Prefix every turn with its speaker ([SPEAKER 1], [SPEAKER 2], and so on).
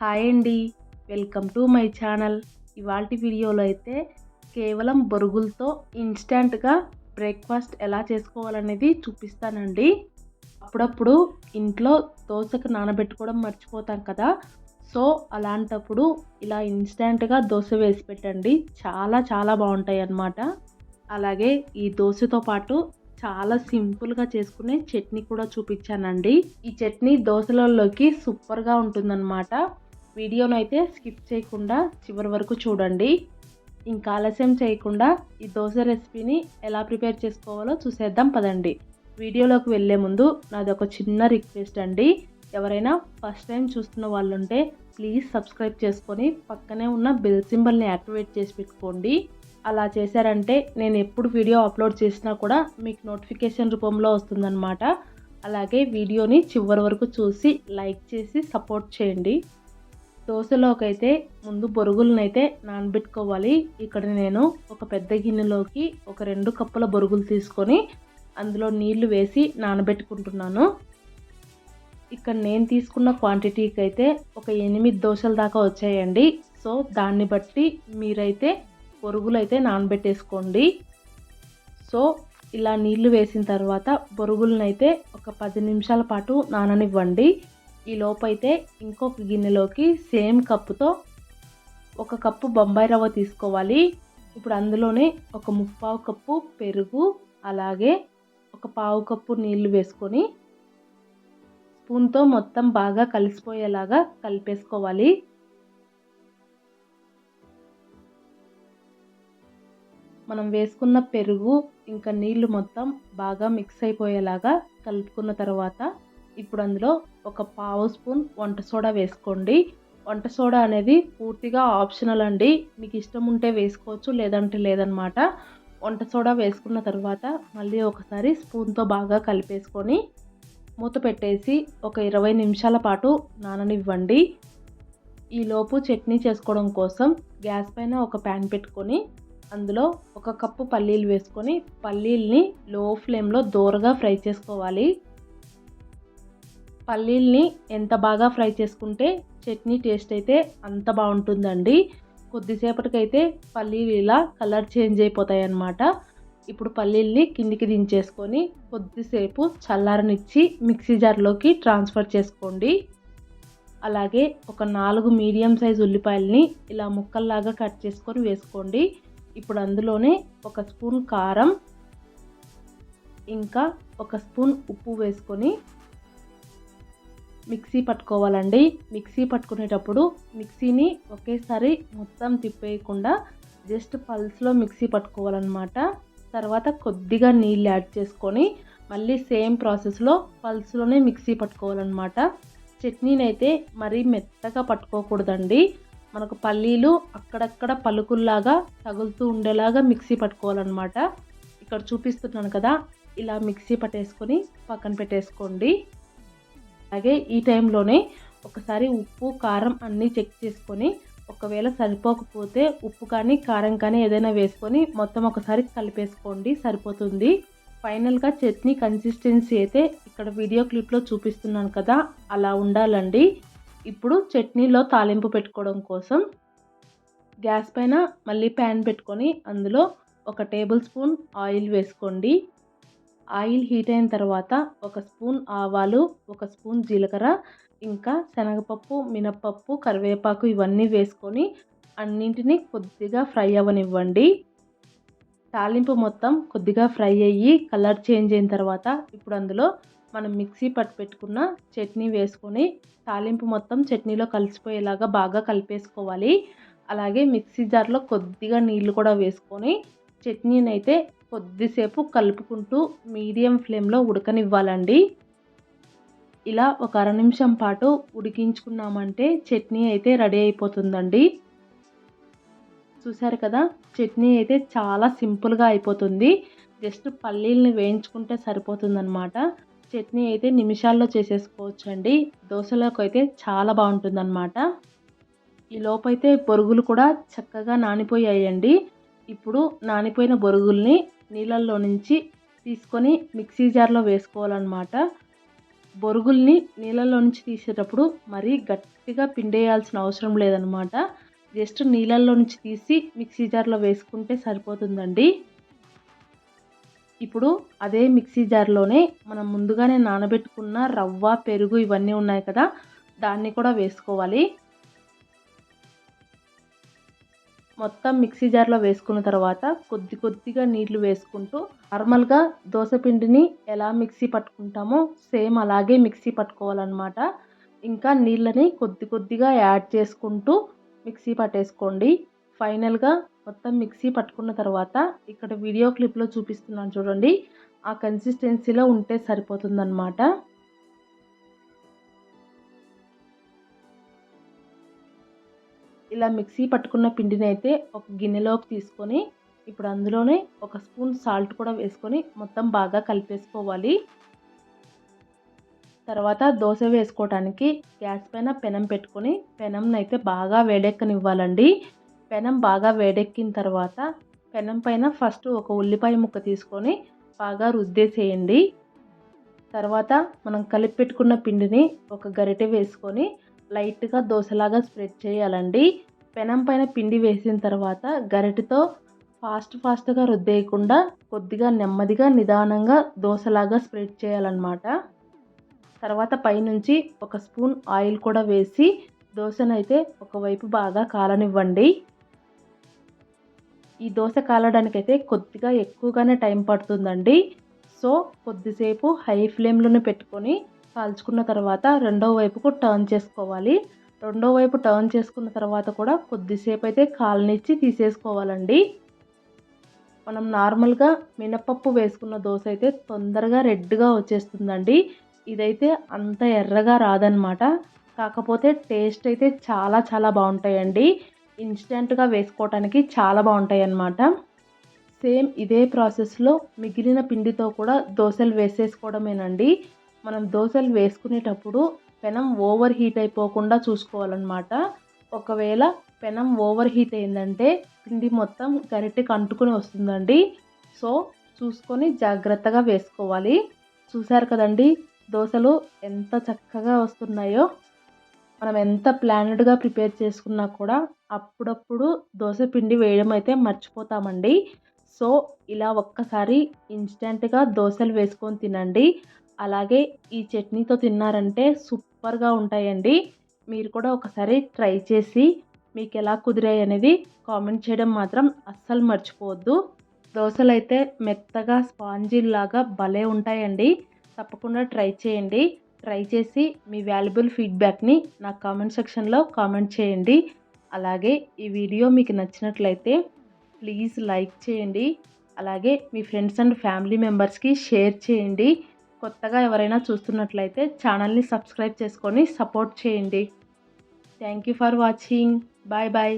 [SPEAKER 1] Hi అండి. Welcome to my channel. ఇవాళ వీడియోలో అయితే కేవలం బొరుగులతో ఇన్స్టెంట్గా బ్రేక్ఫాస్ట్ ఎలా చేసుకోవాలనేది చూపిస్తానండి. అప్పుడప్పుడు ఇంట్లో దోశకు నానబెట్టుకోవడం మర్చిపోతాం కదా. సో అలాంటప్పుడు ఇలా ఇన్స్టెంట్గా దోశ వేసి పెట్టండి. చాలా చాలా బాగుంటాయి అన్నమాట. అలాగే ఈ దోశతో పాటు చాలా సింపుల్గా చేసుకునే చట్నీ కూడా చూపించానండి. ఈ చట్నీ దోశలలోకి సూపర్గా ఉంటుందన్నమాట. వీడియోను అయితే స్కిప్ చేయకుండా చివరి వరకు చూడండి. ఇంకా ఆలస్యం చేయకుండా ఈ దోశ రెసిపీని ఎలా ప్రిపేర్ చేసుకోవాలో చూసేద్దాం పదండి. వీడియోలోకి వెళ్ళే ముందు నాది ఒక చిన్న రిక్వెస్ట్ అండి. ఎవరైనా ఫస్ట్ టైం చూస్తున్న వాళ్ళు ఉంటే ప్లీజ్ సబ్స్క్రైబ్ చేసుకొని పక్కనే ఉన్న బెల్ సింబల్ని యాక్టివేట్ చేసి పెట్టుకోండి. అలా చేశారంటే నేను ఎప్పుడు వీడియో అప్లోడ్ చేసినా కూడా మీకు నోటిఫికేషన్ రూపంలో వస్తుందన్నమాట. అలాగే వీడియోని చివరి వరకు చూసి లైక్ చేసి సపోర్ట్ చేయండి. దోశలోకి అయితే ముందు బొరుగులనైతే నానబెట్టుకోవాలి. ఇక్కడ నేను ఒక పెద్ద గిన్నెలోకి ఒక రెండు కప్పుల బొరుగులు తీసుకొని అందులో నీళ్ళు వేసి నానబెట్టుకుంటున్నాను. ఇక్కడ నేను తీసుకున్న క్వాంటిటీకి అయితే ఒక ఎనిమిది దోశల దాకా వచ్చాయండి. సో దాన్ని బట్టి మీరైతే బొరుగులు అయితే నానబెట్టేసుకోండి. సో ఇలా నీళ్ళు వేసిన తర్వాత బొరుగులను అయితే ఒక పది నిమిషాల పాటు నాననివ్వండి. ఈ లోపైతే ఇంకొక గిన్నెలోకి సేమ్ కప్పుతో ఒక కప్పు బొంబాయి రవ్వ తీసుకోవాలి. ఇప్పుడు అందులోనే ఒక ముప్పావు కప్పు పెరుగు అలాగే ఒక పావు కప్పు నీళ్ళు వేసుకొని స్పూన్తో మొత్తం బాగా కలిసిపోయేలాగా కలిపేసుకోవాలి. మనం వేసుకున్న పెరుగు ఇంకా నీళ్ళు మొత్తం బాగా మిక్స్ అయిపోయేలాగా కలుపుకున్న తర్వాత ఇప్పుడు అందులో ఒక పావు స్పూన్ వంట సోడా వేసుకోండి. వంట సోడా అనేది పూర్తిగా ఆప్షనల్ అండి. మీకు ఇష్టం ఉంటే వేసుకోవచ్చు లేదంటే లేదనమాట. వంట సోడా వేసుకున్న తర్వాత మళ్ళీ ఒకసారి స్పూన్తో బాగా కలిపేసుకొని మూత పెట్టేసి ఒక ఇరవై నిమిషాల పాటు నాననివ్వండి. ఈలోపు చట్నీ చేసుకోవడం కోసం గ్యాస్ పైన ఒక ప్యాన్ పెట్టుకొని అందులో ఒక కప్పు పల్లీలు వేసుకొని పల్లీల్ని లో ఫ్లేమ్లో దూరగా ఫ్రై చేసుకోవాలి. పల్లీల్ని ఎంత బాగా ఫ్రై చేసుకుంటే చట్నీ టేస్ట్ అయితే అంత బాగుంటుందండి. కొద్దిసేపటికైతే పల్లీలు ఇలా కలర్ చేంజ్ అయిపోతాయి అన్నమాట ఇప్పుడు పల్లీల్ని కిందికి దించేసుకొని కొద్దిసేపు చల్లారనిచ్చి మిక్సీ జార్లోకి ట్రాన్స్ఫర్ చేసుకోండి. అలాగే ఒక నాలుగు మీడియం సైజ్ ఉల్లిపాయల్ని ఇలా ముక్కల్లాగా కట్ చేసుకొని వేసుకోండి. ఇప్పుడు అందులోనే ఒక స్పూన్ కారం ఇంకా ఒక స్పూన్ ఉప్పు వేసుకొని మిక్సీ పట్టుకోవాలండి. మిక్సీ పట్టుకునేటప్పుడు మిక్సీని ఒకేసారి మొత్తం తిప్పేయకుండా జస్ట్ పల్స్లో మిక్సీ పట్టుకోవాలన్నమాట. తర్వాత కొద్దిగా నీళ్ళు యాడ్ చేసుకొని మళ్ళీ సేమ్ ప్రాసెస్లో పల్స్లోనే మిక్సీ పట్టుకోవాలన్నమాట. చట్నీని అయితే మరీ మెత్తగా పట్టుకోకూడదండి. మనకు పల్లీలు అక్కడక్కడ పలుకుల్లాగా తగులుతూ ఉండేలాగా మిక్సీ పట్టుకోవాలన్నమాట. ఇక్కడ చూపిస్తున్నాను కదా ఇలా మిక్సీ పట్టేసుకొని పక్కన పెట్టేసుకోండి. అలాగే ఈ టైంలోనే ఒకసారి ఉప్పు కారం అన్నీ చెక్ చేసుకొని ఒకవేళ సరిపోకపోతే ఉప్పు కానీ కారం కానీ ఏదైనా వేసుకొని మొత్తం ఒకసారి కలిపేసుకోండి సరిపోతుంది. ఫైనల్గా చట్నీ కన్సిస్టెన్సీ అయితే ఇక్కడ వీడియో క్లిప్లో చూపిస్తున్నాను కదా అలా ఉండాలండి. ఇప్పుడు చట్నీలో తాలింపు పెట్టుకోవడం కోసం గ్యాస్ పైన మళ్ళీ ప్యాన్ పెట్టుకొని అందులో ఒక టేబుల్ స్పూన్ ఆయిల్ వేసుకోండి. ఆయిల్ హీట్ అయిన తర్వాత ఒక స్పూన్ ఆవాలు ఒక స్పూన్ జీలకర్ర ఇంకా శనగపప్పు మినప్పప్పు కరివేపాకు ఇవన్నీ వేసుకొని అన్నింటినీ కొద్దిగా ఫ్రై అవ్వనివ్వండి. తాలింపు మొత్తం కొద్దిగా ఫ్రై అయ్యి కలర్ చేంజ్ అయిన తర్వాత ఇప్పుడు అందులో మనం మిక్సీ పట్టు పెట్టుకున్న చట్నీ వేసుకొని తాలింపు మొత్తం చట్నీలో కలిసిపోయేలాగా బాగా కలిపేసుకోవాలి. అలాగే మిక్సీ జార్లో కొద్దిగా నీళ్ళు కూడా వేసుకొని చట్నీని అయితే కొద్దిసేపు కలుపుకుంటూ మీడియం ఫ్లేమ్లో ఉడకనివ్వాలండి. ఇలా ఒక అర నిమిషం పాటు ఉడికించుకున్నామంటే చట్నీ అయితే రెడీ అయిపోతుందండి. చూసారు కదా చట్నీ అయితే చాలా సింపుల్గా అయిపోతుంది. జస్ట్ పల్లీల్ని వేయించుకుంటే సరిపోతుందన్నమాట. చట్నీ అయితే నిమిషాల్లో చేసేసుకోవచ్చు అండి దోశలోకి అయితే చాలా బాగుంటుందన్నమాట. ఈ లోపైతే బొరుగులు కూడా చక్కగా నానిపోయాయండి. ఇప్పుడు నానిపోయిన బొరుగుల్ని నీళ్ళల్లో నుంచి తీసుకొని మిక్సీ జార్లో వేసుకోవాలన్నమాట. బొరుగుల్ని నీళ్ళలో నుంచి తీసేటప్పుడు మరీ గట్టిగా పిండేయాల్సిన అవసరం లేదనమాట జస్ట్ నీళ్ళల్లో నుంచి తీసి మిక్సీ జార్లో వేసుకుంటే సరిపోతుందండి. ఇప్పుడు అదే మిక్సీ జార్లోనే మనం ముందుగానే నానబెట్టుకున్న రవ్వ పెరుగు ఇవన్నీ ఉన్నాయి కదా దాన్ని కూడా వేసుకోవాలి. మొత్తం మిక్సీ జార్లో వేసుకున్న తర్వాత కొద్ది కొద్దిగా నీళ్ళు వేసుకుంటూ నార్మల్గా పిండిని ఎలా మిక్సీ పట్టుకుంటామో సేమ్ అలాగే మిక్సీ పట్టుకోవాలన్నమాట. ఇంకా నీళ్ళని కొద్ది కొద్దిగా యాడ్ చేసుకుంటూ మిక్సీ పట్టేసుకోండి. ఫైనల్గా మొత్తం మిక్సీ పట్టుకున్న తర్వాత ఇక్కడ వీడియో క్లిప్లో చూపిస్తున్నాను చూడండి. ఆ కన్సిస్టెన్సీలో ఉంటే సరిపోతుందన్నమాట. ఇలా మిక్సీ పట్టుకున్న పిండిని అయితే ఒక గిన్నెలోకి తీసుకొని ఇప్పుడు అందులోనే ఒక స్పూన్ సాల్ట్ కూడా వేసుకొని మొత్తం బాగా కలిపేసుకోవాలి. తర్వాత దోశ వేసుకోవడానికి గ్యాస్ పైన పెనం పెట్టుకొని పెనంను అయితే బాగా వేడెక్కనివ్వాలండి. పెనం బాగా వేడెక్కిన తర్వాత పెనం పైన ఫస్ట్ ఒక ఉల్లిపాయ ముక్క తీసుకొని బాగా రుద్దేసేయండి. తర్వాత మనం కలిపి పెట్టుకున్న పిండిని ఒక గరిటె వేసుకొని లైట్గా దోశలాగా స్ప్రెడ్ చేయాలండి. పెనం పైన పిండి వేసిన తర్వాత గరిటెతో ఫాస్ట్ ఫాస్ట్గా రుద్దేయకుండా కొద్దిగా నెమ్మదిగా నిదానంగా దోశలాగా స్ప్రెడ్ చేయాలన్నమాట. తర్వాత పైనుంచి ఒక స్పూన్ ఆయిల్ కూడా వేసి దోశనైతే ఒకవైపు బాగా కాలనివ్వండి. ఈ దోశ కాలడానికైతే కొద్దిగా ఎక్కువగానే టైం పడుతుందండి. సో కొద్దిసేపు హై ఫ్లేమ్లోనే పెట్టుకొని కాల్చుకున్న తర్వాత రెండో వైపుకు టర్న్ చేసుకోవాలి. రెండో వైపు టర్న్ చేసుకున్న తర్వాత కూడా కొద్దిసేపు అయితే కాలనిచ్చి తీసేసుకోవాలండి. మనం నార్మల్గా మినపప్పు వేసుకున్న దోశ అయితే తొందరగా రెడ్గా వచ్చేస్తుందండి. ఇదైతే అంత ఎర్రగా రాదనమాట కాకపోతే టేస్ట్ అయితే చాలా చాలా బాగుంటాయండి. ఇన్స్టెంట్గా వేసుకోవటానికి చాలా బాగుంటాయి అన్నమాట సేమ్ ఇదే ప్రాసెస్లో మిగిలిన పిండితో కూడా దోశలు వేసేసుకోవడమేనండి. మనం దోశలు వేసుకునేటప్పుడు పెనం ఓవర్ హీట్ అయిపోకుండా చూసుకోవాలన్నమాట. ఒకవేళ పెనం ఓవర్ హీట్ అయిందంటే పిండి మొత్తం గరిటెకి అంటుకుని వస్తుందండి. సో చూసుకొని జాగ్రత్తగా వేసుకోవాలి. చూశారు కదండి దోశలు ఎంత చక్కగా వస్తున్నాయో. మనం ఎంత ప్లానెడ్గా ప్రిపేర్ చేసుకున్నా కూడా అప్పుడప్పుడు దోశ పిండి వేయడం అయితే మర్చిపోతామండి. సో ఇలా ఒక్కసారి ఇన్స్టెంట్గా దోశలు వేసుకొని తినండి. అలాగే ఈ చట్నీతో తిన్నారంటే సూపర్గా ఉంటాయండి. మీరు కూడా ఒకసారి ట్రై చేసి మీకు ఎలా కుదిరాయి అనేది కామెంట్ చేయడం మాత్రం అస్సలు మర్చిపోవద్దు. దోశలు అయితే మెత్తగా స్పాంజీలాగా భలే ఉంటాయండి. తప్పకుండా ట్రై చేయండి. ట్రై చేసి మీ వాల్యుబుల్ ఫీడ్బ్యాక్ని నా కామెంట్ సెక్షన్లో కామెంట్ చేయండి. అలాగే ఈ వీడియో మీకు నచ్చినట్లయితే ప్లీజ్ లైక్ చేయండి. అలాగే మీ ఫ్రెండ్స్ అండ్ ఫ్యామిలీ మెంబర్స్కి షేర్ చేయండి. కొత్తగా ఎవరైనా చూస్తున్నట్లయితే ఛానల్ని సబ్స్క్రైబ్ చేసుకొని సపోర్ట్ చేయండి. Thank you for watching bye bye